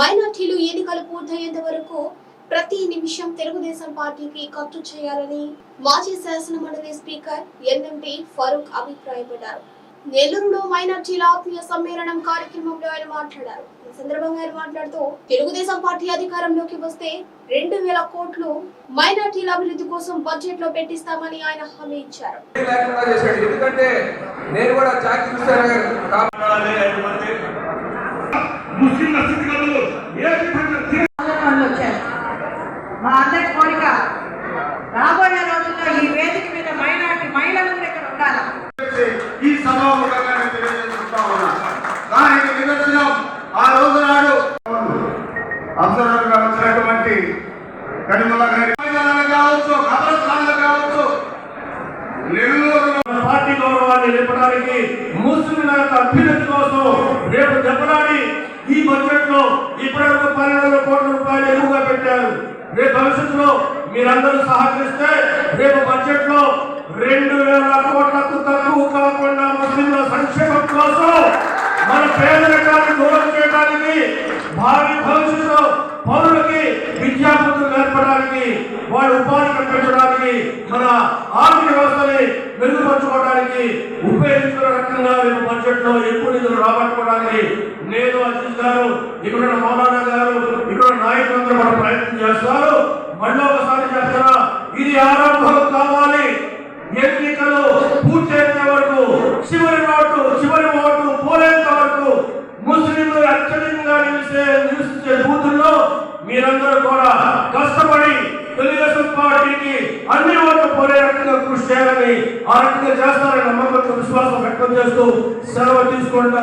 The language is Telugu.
మైనార్టీలు ఎన్నికలు పూర్తయ్యేంత వరకు ప్రతి నిమిషం తెలుగుదేశం పార్టీకి ఖర్చు చేయాలని మాజీ శాసన మండలి స్పీకర్ ఎన్ఎండి ఫరూక్ అభిప్రాయపడ్డారు. నెల్లూరులో మైనార్టీల ఆత్మీయ సమ్మేళనం కార్యక్రమంలో ఆయన మాట్లాడారు. ఈ సందర్భంగా ఆయన మాట్లాడుతూ తెలుగుదేశం పార్టీ అధికారంలోకి వస్తే రెండు వేల కోట్లు మైనార్టీల అభివృద్ధి కోసం బడ్జెట్లో పెట్టిస్తామని ఆయన హామీ ఇచ్చారు. ఎందుకంటే నేను కూడా కాబట్టి ముస్లింల యొక్క అభ్యున్నతి కోసం రేపు దెబ్బలాడి ఈ బడ్జెట్లో ఇప్పటివరకు పన్నెండు వందల కోట్ల రూపాయలు ఎక్కువగా పెట్టారు. రేపు భవిష్యత్తులో మీరందరూ సహకరిస్తే రేపు బడ్జెట్లో రెండు వేల కోట్లకు తక్కువ కాకుండా ముస్లింల సంక్షేమం కోసం మన పేదరికాన్ని దూరం చేయడానికి భారీ భవిష్యత్తులో పౌరులకి విద్యాబుద్ధులు నేర్పడానికి వారి ఉపాధి కల్పించడానికి మన ఆర్థిక వ్యవస్థని మెరుగుపరచుకోవడానికి ఉపయోగించుకునే రకంగా రేపు బడ్జెట్లో ఎక్కువ నిధులు రాబట్టుకోవడానికి నేను అజిత్ గారు ఇక్కడ మౌలానా గారు ఇక్కడ నాయకులందరూ కూడా ప్రయత్నం చేస్తారు. మళ్ళీ ఒకసారి చెప్తున్నా ఇది ఆరంభం కావాలి. ఎన్నికలు పూర్తయ్యే వరకు చివరి ఓటు చివరి ఓటు పోలేంత వరకు ముస్లింలు అత్యధికంగా నిలిచే నిలిచే బూతుల్లో మీరందరూ కూడా కష్టపడి తెలుగుదేశం పార్టీకి అన్ని ఓట్లు పోలే రకంగా కృషి చేయాలని ఆ రకంగా చేస్తారని నమ్మకం వ్యక్తం చేస్తూ సెలవు తీసుకుంటా